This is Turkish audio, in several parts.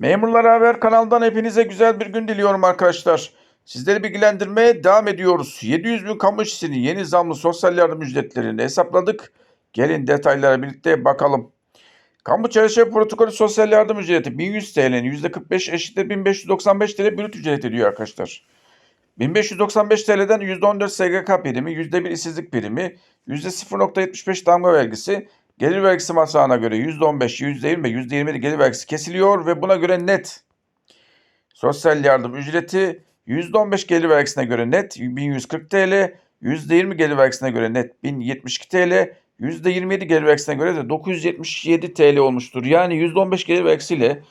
Memurlar Haber kanalından hepinize güzel bir gün diliyorum arkadaşlar. Sizleri bilgilendirmeye devam ediyoruz. 700 bin kamu işçisinin yeni zamlı sosyal yardım ücretlerini hesapladık. Gelin detaylara birlikte bakalım. Kamu çalışma protokolü sosyal yardım ücreti 1100 TL'nin %45 eşittir 1595 TL brüt ücret ediyor arkadaşlar. 1595 TL'den %14 SGK primi, %1 işsizlik primi, %0.75 damga vergisi, gelir vergisi masrağına göre %15, %20 ve %27 gelir vergisi kesiliyor ve buna göre net sosyal yardım ücreti %15 gelir vergisine göre net 1140 TL, %20 gelir vergisine göre net 1072 TL, %27 gelir vergisine göre de 977 TL olmuştur. Yani %15 gelir vergisiyle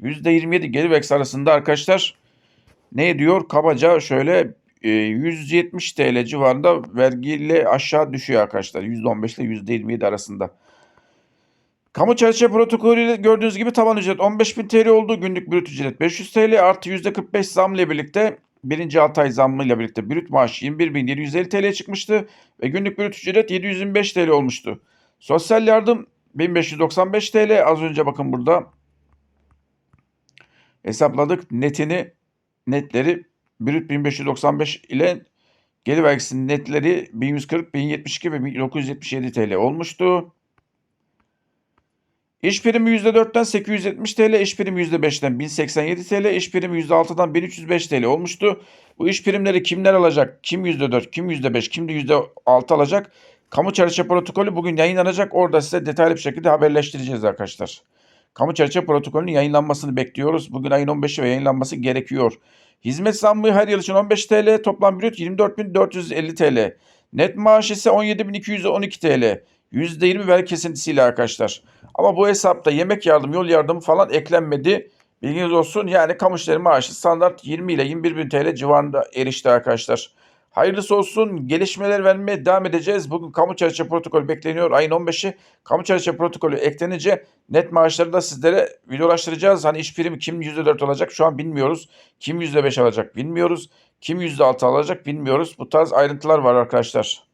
%27 gelir vergisi arasında arkadaşlar ne ediyor? Kabaca şöyle e, 170 TL civarında vergiyle aşağı düşüyor arkadaşlar. %15 ile %27 arasında. Kamu çalışma protokolüyle gördüğünüz gibi taban ücret 15.000 TL oldu. Günlük brüt ücret 500 TL artı %45 zam ile birlikte birinci 6 ay zammı ile birlikte brüt maaş 21.750 TL çıkmıştı. Ve günlük brüt ücret 725 TL olmuştu. Sosyal yardım 1595 TL. Az önce bakın burada hesapladık. Netini netleri brüt 1595 ile gelir vergisinin netleri 1140, 1072 ve 1977 TL olmuştu. İş primi %4'ten 870 TL, iş primi %5'ten 1087 TL, iş primi %6'dan 1305 TL olmuştu. Bu iş primleri kimler alacak? Kim %4, kim %5, kim de %6 alacak? Kamu çalışma protokolü bugün yayınlanacak. Orada size detaylı bir şekilde haberleştireceğiz arkadaşlar. Kamu çalışma protokolünün yayınlanmasını bekliyoruz. Bugün ayın 15'i ve yayınlanması gerekiyor. Hizmet zammı her yıl için 15 TL, toplam brüt 24.450 TL. Net maaş ise 17.212 TL. %20 vergi kesintisiyle arkadaşlar. Ama bu hesapta yemek yardım, yol yardımı falan eklenmedi. Bilginiz olsun. Yani kamu işleri maaşı standart 20 ile 21 bin TL civarında erişti arkadaşlar. Hayırlısı olsun. Gelişmeler vermeye devam edeceğiz. Bugün kamu çalışma protokolü bekleniyor. Ayın 15'i kamu çalışma protokolü eklenince net maaşları da sizlere videolaştıracağız. Hani iş primi kim %4 alacak şu an bilmiyoruz. Kim %5 alacak bilmiyoruz. Kim %6 alacak bilmiyoruz. Bu tarz ayrıntılar var arkadaşlar.